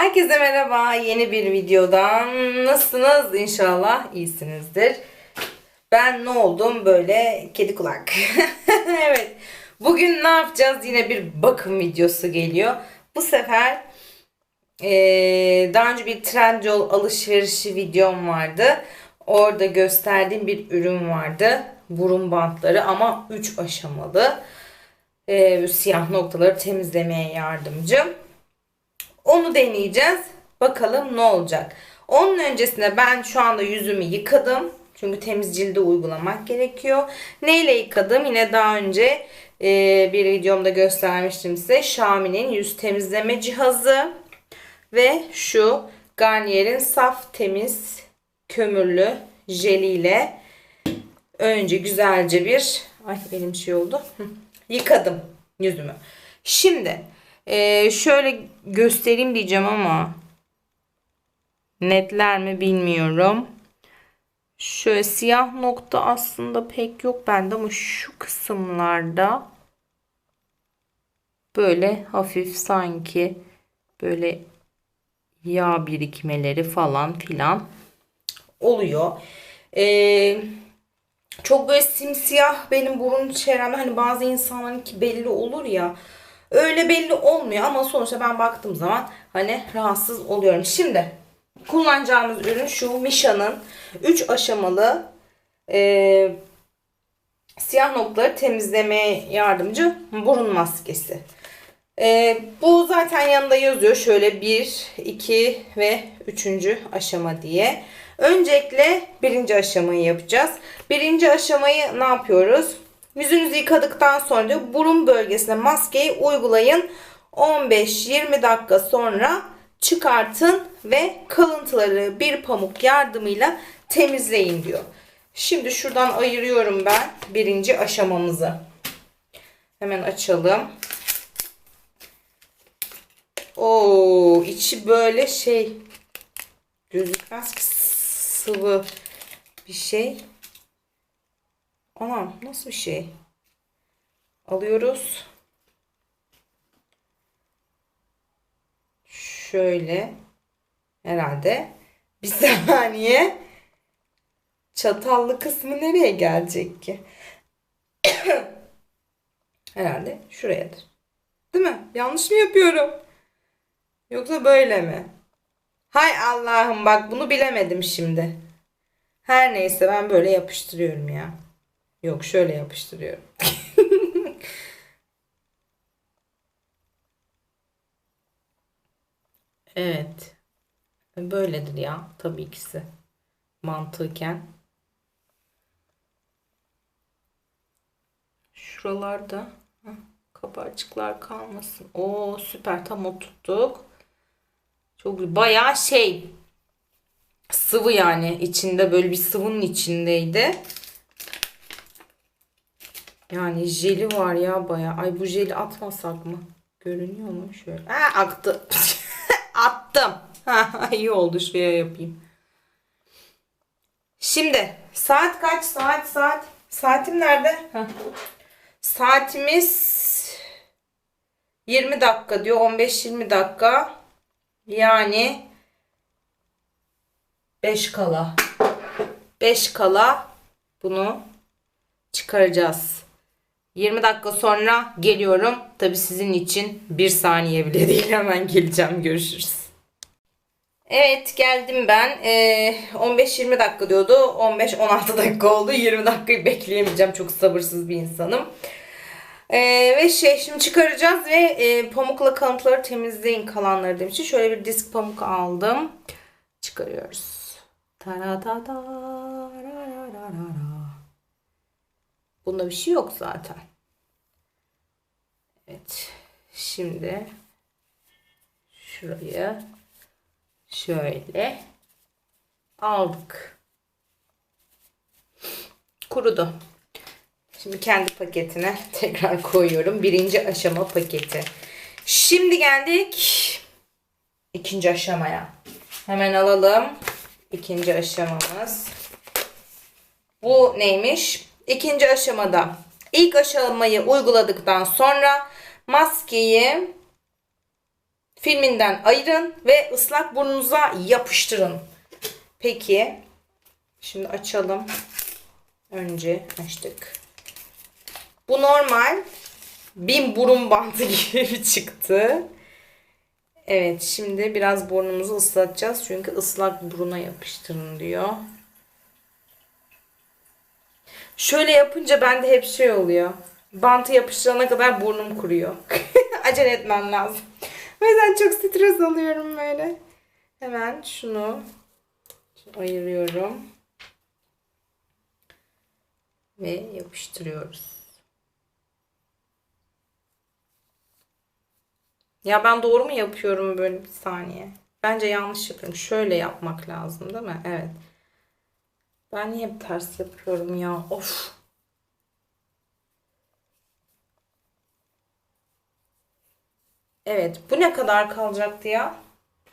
Herkese merhaba. Yeni bir videodan nasılsınız? İnşallah iyisinizdir. Ben ne oldum? Böyle kedi kulak. evet. Bugün ne yapacağız? Yine bir bakım videosu geliyor. Bu sefer eee, daha önce bir Trendyol alışverişi videom vardı. Orada gösterdiğim bir ürün vardı. Burun bantları ama 3 aşamalı. Eee, siyah noktaları temizlemeye yardımcı. Onu deneyeceğiz. Bakalım ne olacak. Onun öncesinde ben şu anda yüzümü yıkadım. Çünkü temiz cilde uygulamak gerekiyor. Neyle yıkadım? Yine daha önce e, bir videomda göstermiştim size. Xiaomi'nin yüz temizleme cihazı. Ve şu Garnier'in saf temiz kömürlü jeliyle önce güzelce bir ay elim şey oldu. Yıkadım yüzümü. Şimdi ee, şöyle göstereyim diyeceğim ama netler mi bilmiyorum. Şöyle siyah nokta aslında pek yok bende ama şu kısımlarda böyle hafif sanki böyle yağ birikmeleri falan filan oluyor. Ee, çok böyle simsiyah benim burun çevremde hani bazı insanlarınki belli olur ya. Öyle belli olmuyor ama sonuçta ben baktığım zaman hani rahatsız oluyorum. Şimdi kullanacağımız ürün şu Misha'nın 3 aşamalı e, siyah noktaları temizlemeye yardımcı burun maskesi. E, bu zaten yanında yazıyor şöyle 1, 2 ve 3. aşama diye. Öncelikle birinci aşamayı yapacağız. Birinci aşamayı ne yapıyoruz? Yüzünüzü yıkadıktan sonra diyor burun bölgesine maskeyi uygulayın. 15-20 dakika sonra çıkartın ve kalıntıları bir pamuk yardımıyla temizleyin diyor. Şimdi şuradan ayırıyorum ben birinci aşamamızı. Hemen açalım. Oo, içi böyle şey gözükmez ki sıvı bir şey. Anam nasıl bir şey? Alıyoruz. Şöyle. Herhalde. Bir saniye. Çatallı kısmı nereye gelecek ki? Herhalde şurayadır. Değil mi? Yanlış mı yapıyorum? Yoksa böyle mi? Hay Allah'ım bak bunu bilemedim şimdi. Her neyse ben böyle yapıştırıyorum ya. Yok şöyle yapıştırıyorum. evet. Böyledir ya tabii ikisi. Mantıken. Şuralarda kabarcıklar kalmasın. Oo süper tam oturttuk. Çok bayağı şey sıvı yani içinde böyle bir sıvının içindeydi. Yani jeli var ya baya. Ay bu jeli atmasak mı? Görünüyor mu? Şöyle. Ha aktı. Attım. Ha iyi oldu şuraya yapayım. Şimdi saat kaç? Saat saat. Saatim nerede? Heh. Saatimiz 20 dakika diyor. 15-20 dakika. Yani 5 kala. 5 kala bunu çıkaracağız. 20 dakika sonra geliyorum. Tabi sizin için bir saniye bile değil. Hemen geleceğim. Görüşürüz. Evet geldim ben. Ee, 15-20 dakika diyordu. 15-16 dakika oldu. 20 dakikayı bekleyemeyeceğim. Çok sabırsız bir insanım. Ee, ve şey şimdi çıkaracağız ve e, pamukla kalıntıları temizleyin kalanları demiş. için şöyle bir disk pamuk aldım. Çıkarıyoruz. Taratata, Bunda bir şey yok zaten. Evet. Şimdi şurayı şöyle aldık. Kurudu. Şimdi kendi paketine tekrar koyuyorum. Birinci aşama paketi. Şimdi geldik ikinci aşamaya. Hemen alalım. İkinci aşamamız. Bu neymiş? İkinci aşamada ilk aşamayı uyguladıktan sonra maskeyi filminden ayırın ve ıslak burnunuza yapıştırın. Peki. Şimdi açalım. Önce açtık. Bu normal bin burun bantı gibi çıktı. Evet şimdi biraz burnumuzu ıslatacağız. Çünkü ıslak buruna yapıştırın diyor. Şöyle yapınca bende hep şey oluyor. Bantı yapıştırana kadar burnum kuruyor. Acele etmem lazım. O yüzden çok stres alıyorum böyle. Hemen şunu ayırıyorum. Ve yapıştırıyoruz. Ya ben doğru mu yapıyorum böyle bir saniye? Bence yanlış yapıyorum. Şöyle yapmak lazım değil mi? Evet. Ben niye ters yapıyorum ya? Of. Evet. Bu ne kadar kalacaktı ya?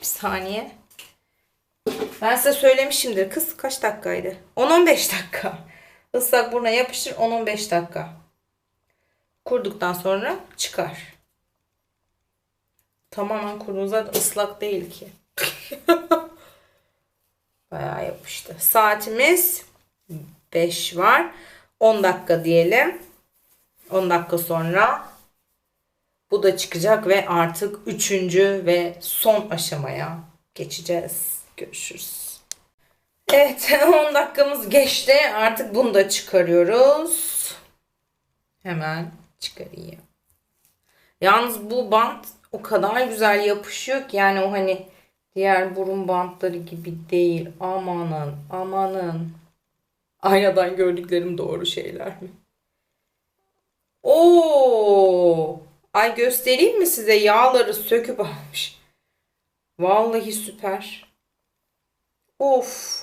Bir saniye. Ben size söylemişimdir. Kız kaç dakikaydı? 10-15 dakika. Islak buruna yapıştır 10-15 dakika. Kurduktan sonra çıkar. Tamamen kurduğu zaten ıslak değil ki. Yapıştı. Saatimiz 5 var. 10 dakika diyelim. 10 dakika sonra bu da çıkacak ve artık üçüncü ve son aşamaya geçeceğiz. Görüşürüz. Evet 10 dakikamız geçti. Artık bunu da çıkarıyoruz. Hemen çıkarayım. Yalnız bu bant o kadar güzel yapışıyor ki yani o hani diğer burun bantları gibi değil. Amanın amanın. Aynadan gördüklerim doğru şeyler mi? Oo! Ay göstereyim mi size yağları söküp almış. Vallahi süper. Of!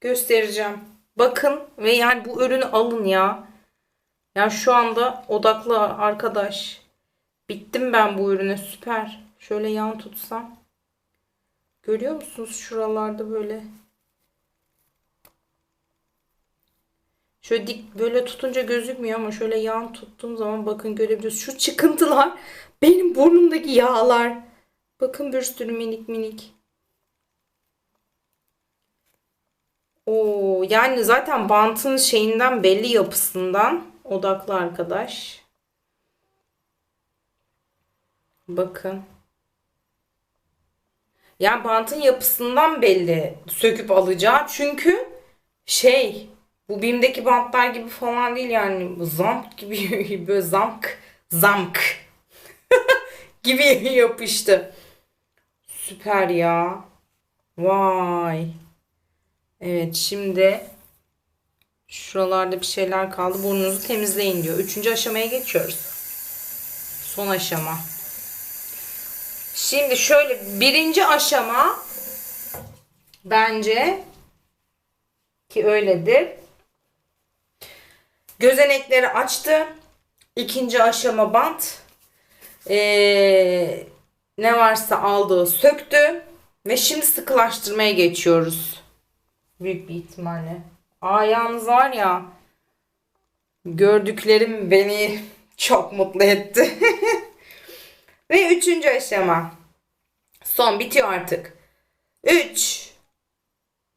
Göstereceğim. Bakın ve yani bu ürünü alın ya. Yani şu anda odaklı arkadaş. Bittim ben bu ürüne süper. Şöyle yan tutsam. Görüyor musunuz şuralarda böyle. Şöyle dik böyle tutunca gözükmüyor ama şöyle yan tuttuğum zaman bakın görebiliyorsunuz. Şu çıkıntılar benim burnumdaki yağlar. Bakın bir sürü minik minik. Oo, yani zaten bantın şeyinden belli yapısından odaklı arkadaş. Bakın. Yani bantın yapısından belli söküp alacağı. Çünkü şey bu BİM'deki bantlar gibi falan değil yani zamk gibi böyle zamk zamk gibi yapıştı. Süper ya. Vay. Evet şimdi şuralarda bir şeyler kaldı. Burnunuzu temizleyin diyor. Üçüncü aşamaya geçiyoruz. Son aşama. Şimdi şöyle birinci aşama bence ki öyledir. Gözenekleri açtı. İkinci aşama bant. Ee, ne varsa aldığı söktü. Ve şimdi sıkılaştırmaya geçiyoruz. Büyük bir ihtimalle. Aa var ya gördüklerim beni çok mutlu etti. Ve üçüncü aşama. Son bitiyor artık. 3.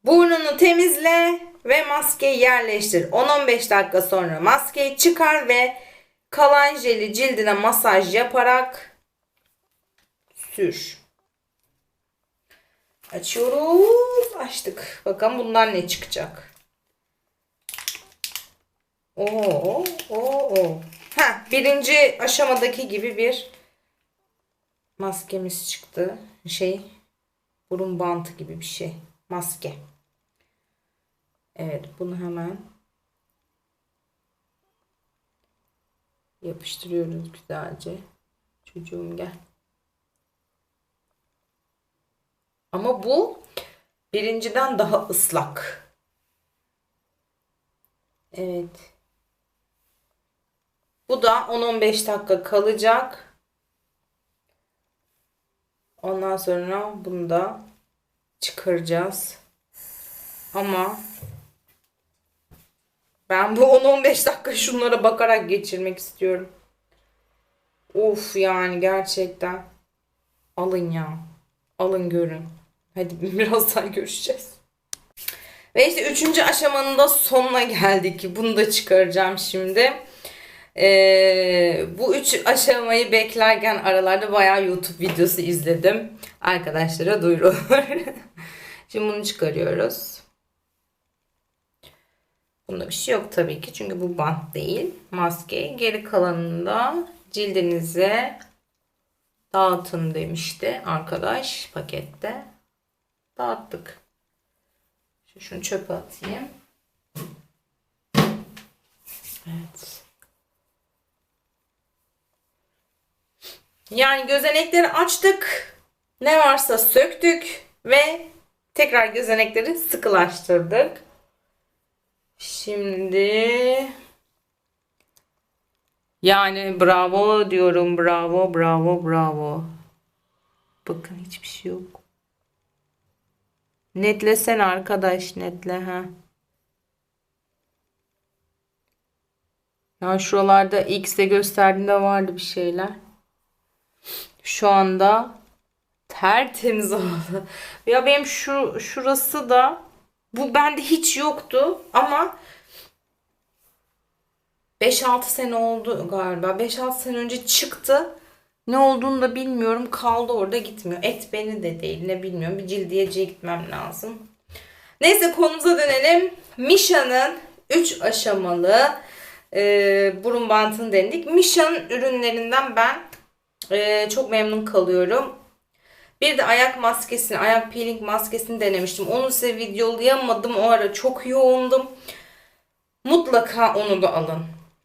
Burnunu temizle ve maskeyi yerleştir. 10-15 dakika sonra maskeyi çıkar ve kalan jeli cildine masaj yaparak sür. Açıyoruz. Açtık. Bakalım bundan ne çıkacak. Oo, oo, oo. Ha, birinci aşamadaki gibi bir maskemiz çıktı. Şey burun bantı gibi bir şey. Maske. Evet bunu hemen yapıştırıyoruz güzelce. Çocuğum gel. Ama bu birinciden daha ıslak. Evet. Bu da 10-15 dakika kalacak. Ondan sonra bunu da çıkaracağız. Ama ben bu 10-15 dakika şunlara bakarak geçirmek istiyorum. Of yani gerçekten. Alın ya. Alın görün. Hadi birazdan görüşeceğiz. Ve işte üçüncü aşamanın da sonuna geldik. Bunu da çıkaracağım şimdi. Ee, bu üç aşamayı beklerken aralarda bayağı YouTube videosu izledim. Arkadaşlara duyurulur. şimdi bunu çıkarıyoruz. Bunda bir şey yok tabii ki. Çünkü bu bant değil. Maske. Geri kalanında cildinize dağıtın demişti arkadaş pakette. Dağıttık. Şu şunu çöpe atayım. Evet. Yani gözenekleri açtık. Ne varsa söktük ve tekrar gözenekleri sıkılaştırdık. Şimdi yani bravo diyorum. Bravo, bravo, bravo. Bakın hiçbir şey yok. Netlesen arkadaş netle ha. Ya şuralarda X'de gösterdiğinde vardı bir şeyler. Şu anda tertemiz oldu. Ya benim şu şurası da bu bende hiç yoktu ama 5-6 sene oldu galiba. 5-6 sene önce çıktı. Ne olduğunu da bilmiyorum. Kaldı orada gitmiyor. Et beni de değil. Ne bilmiyorum. Bir cildiyeciye gitmem lazım. Neyse konumuza dönelim. Misha'nın 3 aşamalı e, burun bantını denedik. Misha'nın ürünlerinden ben e, çok memnun kalıyorum. Bir de ayak maskesini, ayak peeling maskesini denemiştim. Onu size videolayamadım. O ara çok yoğundum. Mutlaka onu da alın.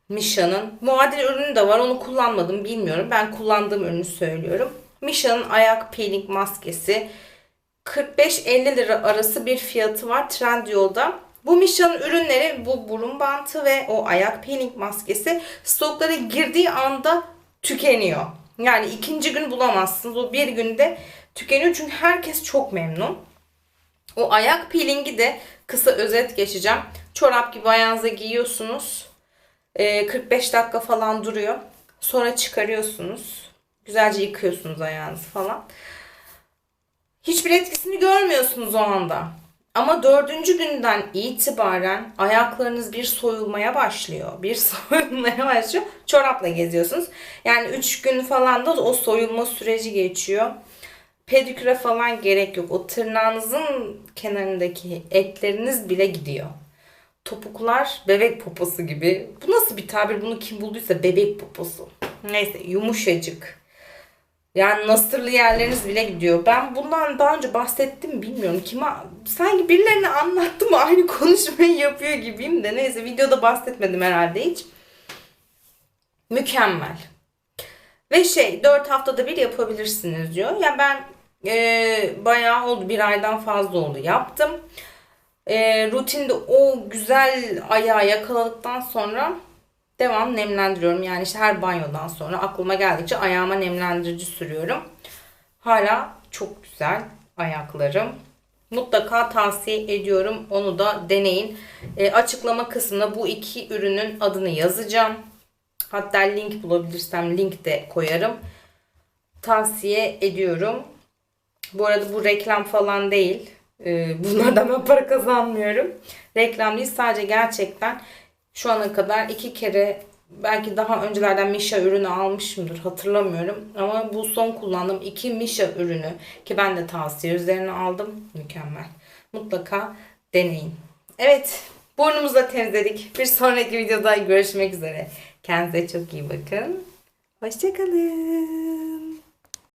Misha'nın. Muadil ürünü de var. Onu kullanmadım. Bilmiyorum. Ben kullandığım ürünü söylüyorum. Misha'nın ayak peeling maskesi. 45-50 lira arası bir fiyatı var Trendyol'da. Bu Misha'nın ürünleri bu burun bantı ve o ayak peeling maskesi stoklara girdiği anda tükeniyor. Yani ikinci gün bulamazsınız. O bir günde tükeniyor çünkü herkes çok memnun. O ayak peelingi de kısa özet geçeceğim. Çorap gibi ayağınıza giyiyorsunuz. Ee, 45 dakika falan duruyor. Sonra çıkarıyorsunuz. Güzelce yıkıyorsunuz ayağınızı falan. Hiçbir etkisini görmüyorsunuz o anda. Ama dördüncü günden itibaren ayaklarınız bir soyulmaya başlıyor. Bir soyulmaya başlıyor. Çorapla geziyorsunuz. Yani üç gün falan da o soyulma süreci geçiyor. Pediküre falan gerek yok. O tırnağınızın kenarındaki etleriniz bile gidiyor. Topuklar bebek poposu gibi. Bu nasıl bir tabir? Bunu kim bulduysa bebek poposu. Neyse yumuşacık. Yani nasırlı yerleriniz bile gidiyor. Ben bundan daha önce bahsettim mi bilmiyorum. Kime sanki birilerine anlattım aynı konuşmayı yapıyor gibiyim de neyse videoda bahsetmedim herhalde hiç. Mükemmel. Ve şey 4 haftada bir yapabilirsiniz diyor. Yani ben e, bayağı oldu bir aydan fazla oldu yaptım. E, rutinde o güzel ayağı yakaladıktan sonra devam nemlendiriyorum. Yani işte her banyodan sonra aklıma geldikçe ayağıma nemlendirici sürüyorum. Hala çok güzel ayaklarım. Mutlaka tavsiye ediyorum. Onu da deneyin. E, açıklama kısmına bu iki ürünün adını yazacağım. Hatta link bulabilirsem link de koyarım. Tavsiye ediyorum. Bu arada bu reklam falan değil. E, bunlardan ben para kazanmıyorum. Reklam değil sadece gerçekten şu ana kadar iki kere belki daha öncelerden Misha ürünü almışımdır hatırlamıyorum. Ama bu son kullandığım iki Misha ürünü ki ben de tavsiye üzerine aldım. Mükemmel. Mutlaka deneyin. Evet burnumuzu da temizledik. Bir sonraki videoda görüşmek üzere. Kendinize çok iyi bakın. Hoşçakalın.